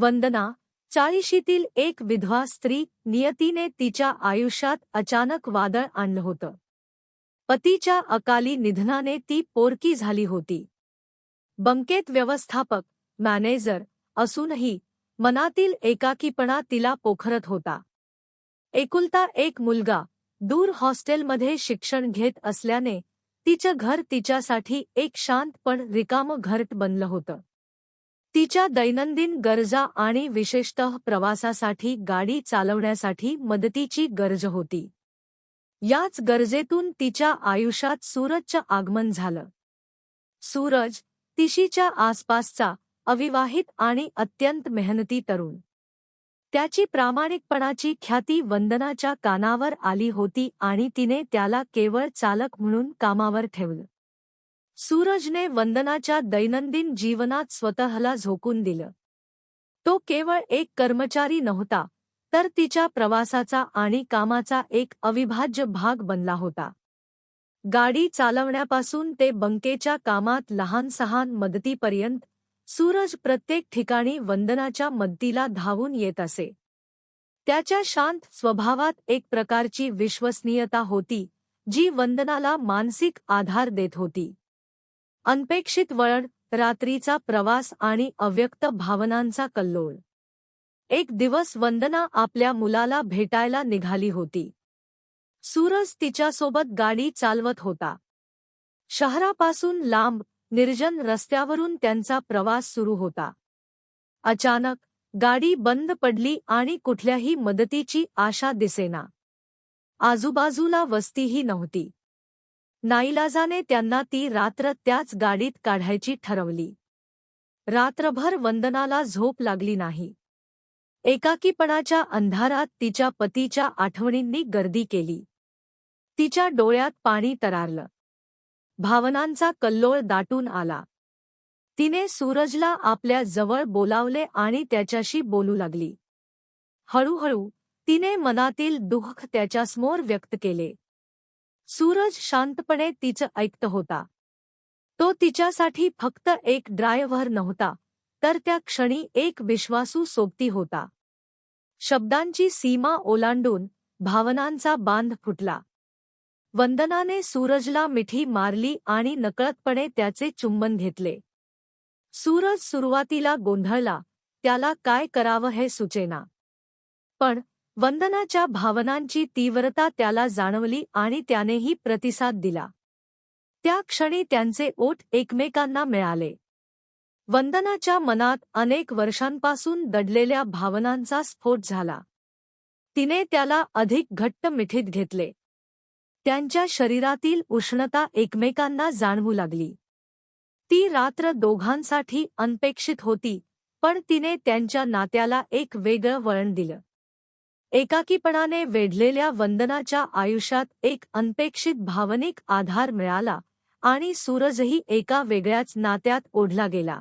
वंदना चाळीशीतील एक विधवा स्त्री नियतीने तिच्या आयुष्यात अचानक वादळ आणलं होतं. पतीच्या अकाली निधनाने ती पोरकी झाली होती. बंकेत व्यवस्थापक मॅनेजर असूनही मनातील एकाकीपणा तिला पोखरत होता. एकुलता एक मुलगा दूर हॉस्टेलमध्ये शिक्षण घेत असल्याने तिचं घर तिच्यासाठी एक शांत पण रिकामं घरट बनलं होतं. तिच्या दैनंदिन गरजा आणि विशेषतः प्रवासासाठी गाडी चालवण्यासाठी मदतीची गरज होती. याच गरजेतून तिच्या आयुष्यात सूरजचं आगमन झालं. सूरज तिशीच्या आसपासचा अविवाहित आणि अत्यंत मेहनती तरुण. त्याची प्रामाणिकपणाची ख्याती वंदनाच्या कानावर आली होती आणि तिने त्याला केवळ चालक म्हणून कामावर ठेवलं. सूरजने वंदनाच्या दैनंदिन जीवनात स्वतःला झोकून दिलं. तो केवळ एक कर्मचारी नव्हता तर तिच्या प्रवासाचा आणि कामाचा एक अविभाज्य भाग बनला होता. गाडी चालवण्यापासून ते बंकेच्या कामात लहान सहान मदतीपर्यंत सूरज प्रत्येक ठिकाणी वंदनाच्या मदतीला धावून येत असे. त्याच्या शांत स्वभावात एक प्रकारची विश्वसनीयता होती जी वंदनाला मानसिक आधार देत होती. अनपेक्षित वळण रात्रीचा प्रवास आणि अव्यक्त भावनांचा कल्लोळ. एक दिवस वंदना आपल्या मुलाला भेटायला निघाली होती. सूरज तिच्यासोबत गाडी चालवत होता. शहरापासून लांब निर्जन रस्त्यावरून त्यांचा प्रवास सुरू होता. अचानक गाडी बंद पडली आणि कुठल्याही मदतीची आशा दिसेना. आजूबाजूला वस्तीही नव्हती. नाईलाजाने त्यांना ती रात्र त्याच गाडीत काढायची ठरवली. रात्रभर वंदनाला झोप लागली नाही. एकाकीपणाच्या अंधारात तिच्या पतीच्या आठवणींनी गर्दी केली. तिच्या डोळ्यात पाणी तरारलं. भावनांचा कल्लोळ दाटून आला. तिने सूरजला आपल्या जवळ बोलावले आणि त्याच्याशी बोलू लागली. हळूहळू तिने मनातील दुःख त्याच्यासमोर व्यक्त केले. सूरज शांतपणे तिचं ऐकत होता. तो तिच्यासाठी फक्त एक ड्रायव्हर नव्हता तर त्या क्षणी एक विश्वासू सोबती होता. शब्दांची सीमा ओलांडून भावनांचा बांध फुटला. वंदनाने सूरजला मिठी मारली आणि नकळतपणे त्याचे चुंबन घेतले. सूरज सुरुवातीला गोंधळला त्याला काय करावं हे सुचेना. पण वंदनाच्या भावनांची तीव्रता त्याला जाणवली आणि त्यानेही प्रतिसाद दिला. त्या क्षणी त्यांचे ओठ एकमेकांना मिळाले. वंदनाच्या मनात अनेक वर्षांपासून दडलेल्या भावनांचा स्फोट झाला. तिने त्याला अधिक घट्ट मिठीत घेतले. त्यांच्या शरीरातील उष्णता एकमेकांना जाणवू लागली. ती रात्र दोघांसाठी अनपेक्षित होती पण तिने त्यांच्या नात्याला एक वेगळं वळण दिलं. एकाकीपणाने वेढलेल्या वंदनाच्या आयुष्यात एक अनपेक्षित भावनिक आधार मिळाला आणि सूरजही एका वेगळ्याच नात्यात ओढला गेला.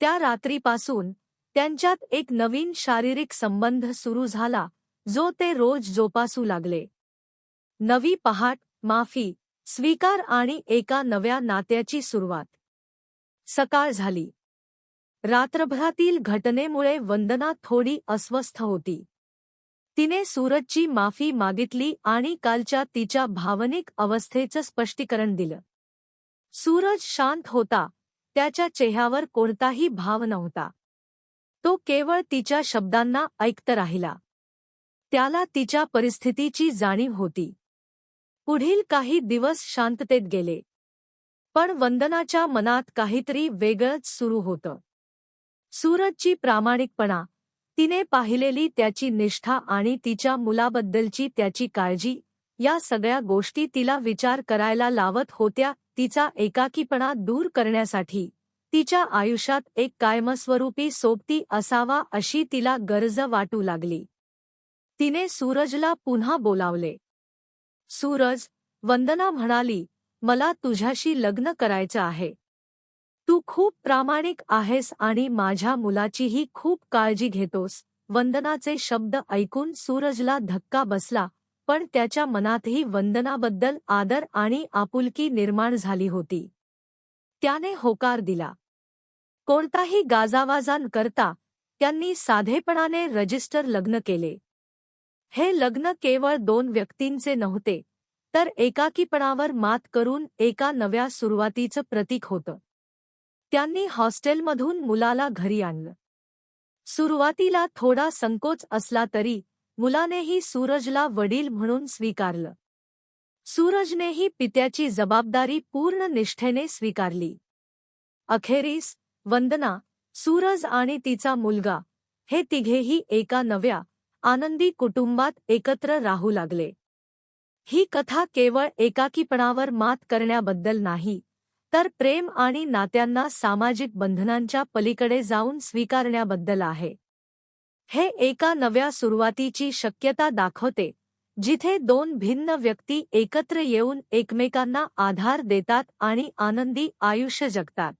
त्या रात्रीपासून त्यांच्यात एक नवीन शारीरिक संबंध सुरू झाला जो ते रोज जोपासू लागले. नवी पहाट माफी स्वीकार आणि एका नव्या नात्याची सुरुवात. सकाळ झाली. रात्रभरातील घटनेमुळे वंदना थोडी अस्वस्थ होती. तिने सूरजची माफी मागितली आणि कालच्या तिच्या भावनिक अवस्थेचं स्पष्टीकरण दिलं. सूरज शांत होता. त्याच्या चेहऱ्यावर कोणताही भाव नव्हता. तो केवळ तिच्या शब्दांना ऐकत राहिला. त्याला तिच्या परिस्थितीची जाणीव होती. पुढील काही दिवस शांततेत गेले. पण वंदनाच्या मनात काहीतरी वेगळंच सुरू होतं. सूरजची प्रामाणिकपणा तिने पाहिलेली त्याची निष्ठा आणि तिच्या मुलाबद्दलची त्याची काळजी या सगळ्या गोष्टी तिला विचार करायला लावत होत्या तिचा एकाकीपणा दूर करण्यासाठी. तिच्या आयुष्यात एक कायमस्वरूपी सोबती असावा अशी तिला गरज वाटू लागली. तिने सूरजला पुन्हा बोलावले. सूरज वंदना म्हणाली मला तुझ्याशी लग्न करायचं आहे. तू खूप प्रामाणिक आहेस आणि माझ्या मुलाचीही खूप काळजी घेतोस. वंदनाचे शब्द ऐकून सूरजला धक्का बसला पण त्याच्या मनातही वंदनाबद्दल आदर आणि आपुलकी निर्माण झाली होती. त्याने होकार दिला. कोणताही गाजावाजान करता त्यांनी साधेपणाने रजिस्टर लग्न केले. हे लग्न केवळ दोन व्यक्तींचे नव्हते तर एकाकीपणावर मात करून एका नव्या सुरुवातीचं प्रतीक होतं. त्यांनी हॉस्टेलमधून मुलाला घरी आणलं. सुरुवातीला थोडा संकोच असला तरी मुलानेही सूरजला वडील म्हणून स्वीकारलं. सूरजनेही पित्याची जबाबदारी पूर्ण निष्ठेने स्वीकारली. अखेरीस वंदना सूरज आणि तिचा मुलगा हे तिघेही एका नव्या आनंदी कुटुंबात एकत्र राहू लागले. ही कथा केवळ एकाकीपणावर मात करण्याबद्दल नाही तर प्रेम आणि नात्यांना सामाजिक बंधनांच्या पलीकडे जाऊन स्वीकारण्याबद्दल आहे. हे एका नव्या सुरुवातीची शक्यता दाखवते जिथे दोन भिन्न व्यक्ती एकत्र येऊन एकमेकांना आधार देतात आणि आनंदी आयुष्य जगतात.